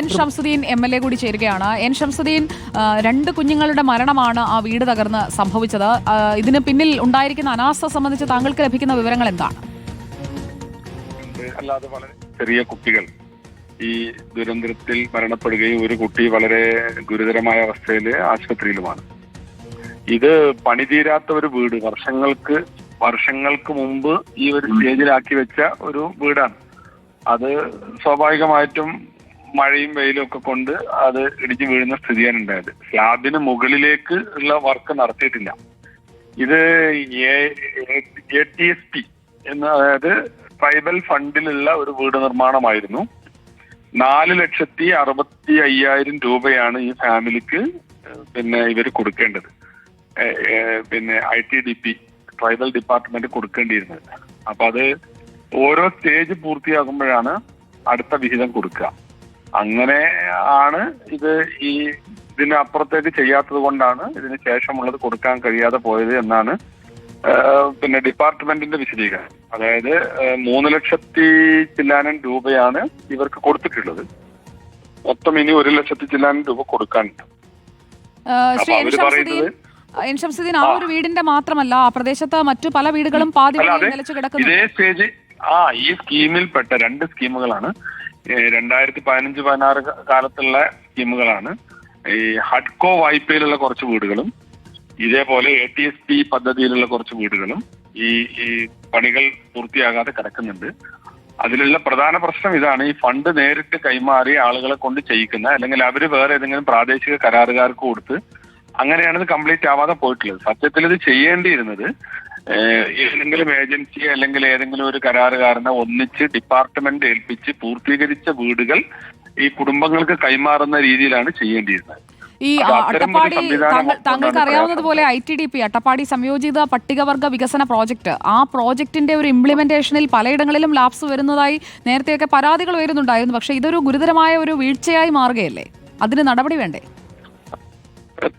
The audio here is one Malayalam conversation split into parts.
N Shamsuddin M L A കൂടി ചേരുകയാണ്. എൻ ഷംസുദ്ദീൻ രണ്ട് കുഞ്ഞുങ്ങളുടെ മരണമാണ് ആ വീട് തകർന്ന് സംഭവിച്ചത്. ഇതിന് പിന്നിൽ ഉണ്ടായിരിക്കുന്ന അനാസ്ഥ സംബന്ധിച്ച് താങ്കൾക്ക് ലഭിക്കുന്ന വിവരങ്ങൾ എന്താണ്? അല്ലാതെ വളരെ ചെറിയ കുട്ടികൾ ഈ ദുരന്തത്തിൽ മരണപ്പെടുകയും ഒരു കുട്ടി വളരെ ഗുരുതരമായ അവസ്ഥയിൽ ആശുപത്രിയിലുമാണ്. ഇത് പണിതീരാത്ത ഒരു വീട്. വർഷങ്ങൾക്ക് വർഷങ്ങൾക്ക് മുമ്പ് ഈ ഒരു സ്റ്റേജിലാക്കി വെച്ച ഒരു വീടാണ്. അത് സ്വാഭാവികമായിട്ടും മഴയും വെയിലും ഒക്കെ കൊണ്ട് അത് ഇടിഞ്ഞു വീഴുന്ന സ്ഥിതിയാണ് ഉണ്ടായത്. സ്ലാബിന് മുകളിലേക്ക് ഉള്ള വർക്ക് നടത്തിയിട്ടില്ല. ഇത് എ ടി എസ് പി എന്ന അതായത് ട്രൈബൽ ഫണ്ടിലുള്ള ഒരു വീട് നിർമ്മാണമായിരുന്നു. നാല് ലക്ഷത്തി അറുപത്തി അയ്യായിരം രൂപയാണ് ഈ ഫാമിലിക്ക് പിന്നെ ഇവർ കൊടുക്കേണ്ടത്. പിന്നെ I T D P tribal department കൊടുക്കേണ്ടിയിരുന്നത്. അപ്പൊ അത് ഓരോ സ്റ്റേജ് പൂർത്തിയാകുമ്പോഴാണ് അടുത്ത വിഹിതം കൊടുക്കുക. അങ്ങനെ ആണ് ഇത് ഈ ഇതിനപ്പുറത്തേക്ക് ചെയ്യാത്തത് കൊണ്ടാണ് ഇതിന് ശേഷമുള്ളത് കൊടുക്കാൻ കഴിയാതെ പോയത് എന്നാണ് പിന്നെ ഡിപ്പാർട്ട്മെന്റിന്റെ വിശദീകരണം. അതായത് മൂന്ന് ലക്ഷത്തി ചില്ലാനം രൂപയാണ് ഇവർക്ക് കൊടുത്തിട്ടുള്ളത്. മൊത്തം ഇനി ഒരു ലക്ഷത്തി ചില്ലാനം രൂപ കൊടുക്കാനുണ്ട് ശ്രീ അപ്പൊ എൻ ഷംസുദ്ദീൻ എൻ ഷംസുദ്ദീൻ ആ ഒരു വീടിന്റെ മാത്രമല്ല ആ പ്രദേശത്ത് മറ്റു പല വീടുകളും പാതി. നിലച്ചു കിടക്കുന്നു ഇതേ സ്റ്റേജ് ആ ഈ സ്കീമിൽപ്പെട്ട രണ്ട് സ്കീമുകളാണ്. രണ്ടായിരത്തി പതിനഞ്ച് പതിനാറ് കാലത്തുള്ള സ്കീമുകളാണ്. ഈ ഹഡ്കോ വായ്പയിലുള്ള കുറച്ച് വീടുകളും ഇതേപോലെ എ ടി എസ് പി പദ്ധതിയിലുള്ള കുറച്ച് വീടുകളും ഈ ഈ പണികൾ പൂർത്തിയാകാതെ കിടക്കുന്നുണ്ട്. അതിലുള്ള പ്രധാന പ്രശ്നം ഇതാണ് ഈ ഫണ്ട് നേരിട്ട് കൈമാറി ആളുകളെ കൊണ്ട് ചെയ്യിക്കുന്ന അല്ലെങ്കിൽ അവർ വേറെ ഏതെങ്കിലും പ്രാദേശിക കരാറുകാർക്ക് കൊടുത്ത് അങ്ങനെയാണ് ഇത് കംപ്ലീറ്റ് ആവാതെ പോയിട്ടുള്ളത്. സത്യത്തിൽ ഇത് ചെയ്യേണ്ടിയിരുന്നത് ഏതെങ്കിലും ഏജൻസി അല്ലെങ്കിൽ ഏതെങ്കിലും ഒരു കരാറുകാരനെ ഒന്നിച്ച് ഡിപ്പാർട്ട്മെന്റ് ഏൽപ്പിച്ച് പൂർത്തീകരിച്ച വീടുകൾ ഈ കുടുംബങ്ങൾക്ക് കൈമാറുന്ന രീതിയിലാണ് ചെയ്യേണ്ടിയിരുന്നത്. ഈ അട്ടപ്പാടി താങ്കൾക്ക് അറിയാവുന്നതുപോലെ I T D P Attappadi സംയോജിത പട്ടികവർഗ വികസന പ്രോജക്റ്റ് ആ പ്രോജക്റ്റിന്റെ ഒരു ഇംപ്ലിമെന്റേഷനിൽ പലയിടങ്ങളിലും ലാപ്സ് വരുന്നതായി നേരത്തെയൊക്കെ പരാതികൾ വരുന്നുണ്ടായിരുന്നു. പക്ഷെ ഇതൊരു ഗുരുതരമായ ഒരു വീഴ്ചയായി മാറുകയല്ലേ? അതിന് നടപടി വേണ്ടേ?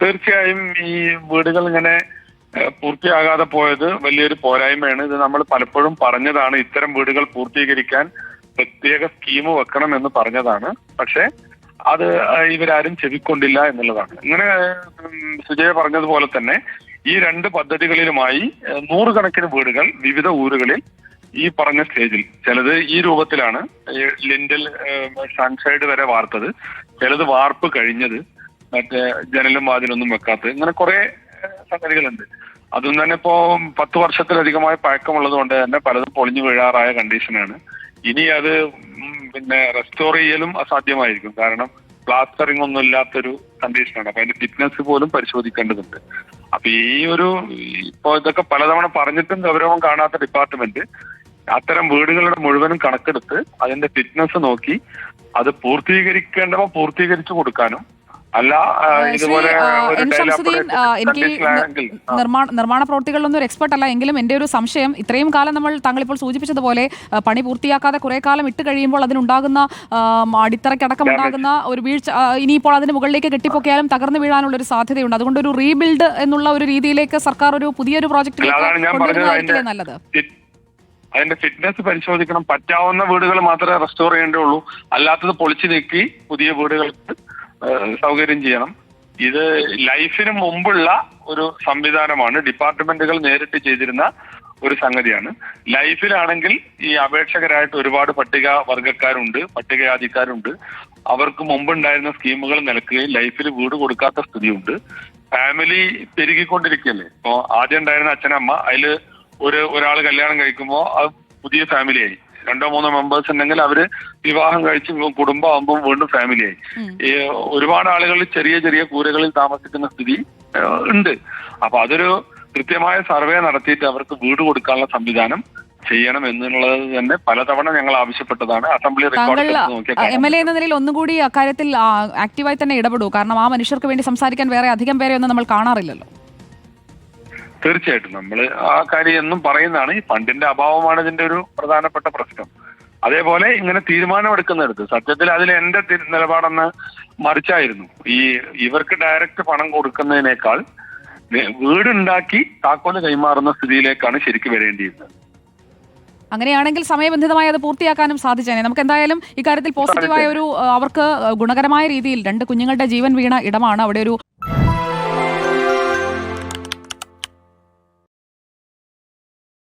തീർച്ചയായും ഈ വീടുകൾ ഇങ്ങനെ പൂർത്തിയാകാതെ പോയത് വലിയൊരു പോരായ്മയാണ്. ഇത് നമ്മൾ പലപ്പോഴും പറഞ്ഞതാണ് ഇത്തരം വീടുകൾ പൂർത്തീകരിക്കാൻ പ്രത്യേക സ്കീം വെക്കണം എന്ന് പറഞ്ഞതാണ്. പക്ഷേ അത് ഇവരാരും ചെവിക്കൊണ്ടില്ല എന്നുള്ളതാണ്. ഇങ്ങനെ സുജയ പറഞ്ഞതുപോലെ തന്നെ ഈ രണ്ട് പദ്ധതികളിലുമായി നൂറുകണക്കിന് വീടുകൾ വിവിധ ഊരുകളിൽ ഈ പറഞ്ഞ സ്റ്റേജിൽ. ചിലത് ഈ രൂപത്തിലാണ്. ലിൻഡൽ സൺസൈഡ് വരെ വാർത്തത്. ചിലത് വാർപ്പ് കഴിഞ്ഞത്. മറ്റേ ജനലും വാതിലൊന്നും വെക്കാത്തത്. ഇങ്ങനെ കുറെ സംഗതികളുണ്ട്. അതും തന്നെ ഇപ്പോ പത്ത് വർഷത്തിലധികമായി പഴക്കമുള്ളത് കൊണ്ട് തന്നെ പലതും പൊളിഞ്ഞു വീഴാറായ കണ്ടീഷനാണ് ഇനി അത് പിന്നെ റെസ്റ്റോർ ചെയ്യലും അസാധ്യമായിരിക്കും. കാരണം പ്ലാസ്റ്ററിംഗ് ഒന്നും ഇല്ലാത്തൊരു കണ്ടീഷനാണ് അപ്പൊ അതിന്റെ ഫിറ്റ്നസ് പോലും പരിശോധിക്കേണ്ടതുണ്ട്. അപ്പൊ ഈ ഒരു ഇപ്പോ ഇതൊക്കെ പലതവണ പറഞ്ഞിട്ടും ഗൗരവം കാണാത്ത ഡിപ്പാർട്ട്മെന്റ് അത്തരം വീടുകളുടെ മുഴുവനും കണക്കെടുത്ത് അതിന്റെ ഫിറ്റ്നസ് നോക്കി അത് പൂർത്തീകരിക്കേണ്ടവ പൂർത്തീകരിച്ചു കൊടുക്കാനും അല്ല ഇതുപോലെ എനിക്ക്. നിർമ്മാണ നിർമ്മാണ പ്രവർത്തികളിലൊന്നും ഒരു എക്സ്പെർട്ട് അല്ല. എങ്കിലും എന്റെ ഒരു സംശയം ഇത്രയും കാലം നമ്മൾ താങ്കൾ ഇപ്പോൾ സൂചിപ്പിച്ചതുപോലെ പണി പൂർത്തിയാക്കാതെ കുറെ കാലം ഇട്ട് കഴിയുമ്പോൾ അതിനുണ്ടാകുന്ന അടിത്തറയ്ക്കടക്കം ഉണ്ടാകുന്ന ഒരു വീഴ്ച ഇനിയിപ്പോൾ അതിന് മുകളിലേക്ക് കെട്ടിപ്പൊക്കിയാലും തകർന്നു വീഴാനുള്ള ഒരു സാധ്യതയുണ്ട്. അതുകൊണ്ട് ഒരു റീബിൽഡ് എന്നുള്ള ഒരു രീതിയിലേക്ക് സർക്കാർ ഒരു പുതിയൊരു പ്രോജക്റ്റിലേക്ക് പറഞ്ഞത്. നല്ലത്? അതിന്റെ ഫിറ്റ്നസ് പരിശോധിക്കണം. പറ്റാവുന്ന വീടുകൾ മാത്രമേ റെസ്റ്റോർ ചെയ്യേണ്ടുള്ളൂ അല്ലാത്തത് പൊളിച്ചു നീക്കി പുതിയ വീടുകൾക്ക് സൗകര്യം ചെയ്യണം. ഇത് ലൈഫിന് മുമ്പുള്ള ഒരു സംവിധാനമാണ്. ഡിപ്പാർട്ട്മെന്റുകൾ നേരിട്ട് ചെയ്തിരുന്ന ഒരു സംഗതിയാണ്. ലൈഫിലാണെങ്കിൽ ഈ അപേക്ഷകരായിട്ട് ഒരുപാട് പട്ടിക വർഗക്കാരുണ്ട് പട്ടികജാതിക്കാരുണ്ട്. അവർക്ക് മുമ്പുണ്ടായിരുന്ന സ്കീമുകൾ നിലക്കുകയും ലൈഫിൽ വീട് കൊടുക്കാത്ത സ്ഥിതിയുണ്ട്. ഫാമിലി പെരുകിക്കൊണ്ടിരിക്കുകയല്ലേ? ഇപ്പോ ആദ്യം ഉണ്ടായിരുന്ന അച്ഛനമ്മ അതിൽ ഒരു ഒരാൾ കല്യാണം കഴിക്കുമ്പോൾ അത് പുതിയ ഫാമിലിയായി. രണ്ടോ മൂന്നോ മെമ്പേഴ്സ് ഉണ്ടെങ്കിൽ അവർ വിവാഹം കഴിച്ച് കുടുംബം ആകുമ്പോൾ വീണ്ടും ഫാമിലിയായി. ഈ ഒരുപാട് ആളുകൾ ചെറിയ ചെറിയ കൂരകളിൽ താമസിക്കുന്ന സ്ഥിതി ഉണ്ട്. അപ്പൊ അതൊരു കൃത്യമായ സർവേ നടത്തിയിട്ട് അവർക്ക് വീട് കൊടുക്കാനുള്ള സംവിധാനം ചെയ്യണം എന്നുള്ളത് തന്നെ പലതവണ ഞങ്ങൾ ആവശ്യപ്പെട്ടതാണ്. അസംബ്ലി എം എൽ എ എന്ന നിലയിൽ ഒന്നുകൂടി അക്കാര്യത്തിൽ ആക്റ്റീവായി തന്നെ ഇടപെടൂ. കാരണം ആ മനുഷ്യർക്ക് വേണ്ടി സംസാരിക്കാൻ വേറെ അധികം പേരെ ഒന്നും നമ്മൾ കാണാറില്ലല്ലോ. തീർച്ചയായിട്ടും നമ്മൾ ആ കാര്യം എന്നും പറയുന്നതാണ്. ഈ ഫണ്ടിന്റെ അഭാവമാണ് ഇതിന്റെ ഒരു പ്രധാനപ്പെട്ട പ്രശ്നം. അതേപോലെ ഇങ്ങനെ തീരുമാനമെടുക്കുന്നിടത്ത് സത്യത്തിൽ അതിൽ എന്റെ നിലപാടെന്ന് മറിച്ചായിരുന്നു. ഈ ഇവർക്ക് ഡയറക്റ്റ് പണം കൊടുക്കുന്നതിനേക്കാൾ വീടുണ്ടാക്കി താക്കോൽ കൈമാറുന്ന സ്ഥിതിയിലേക്കാണ് ശരിക്കും വരേണ്ടിയിരുന്നത്. അങ്ങനെയാണെങ്കിൽ സമയബന്ധിതമായി അത് പൂർത്തിയാക്കാനും സാധിച്ചേനെ. നമുക്ക് എന്തായാലും ഇക്കാര്യത്തിൽ പോസിറ്റീവായ ഒരു അവർക്ക് ഗുണകരമായ രീതിയിൽ രണ്ട് കുഞ്ഞുങ്ങളുടെ ജീവൻ വീണ ഇടമാണ് അവിടെ ഒരു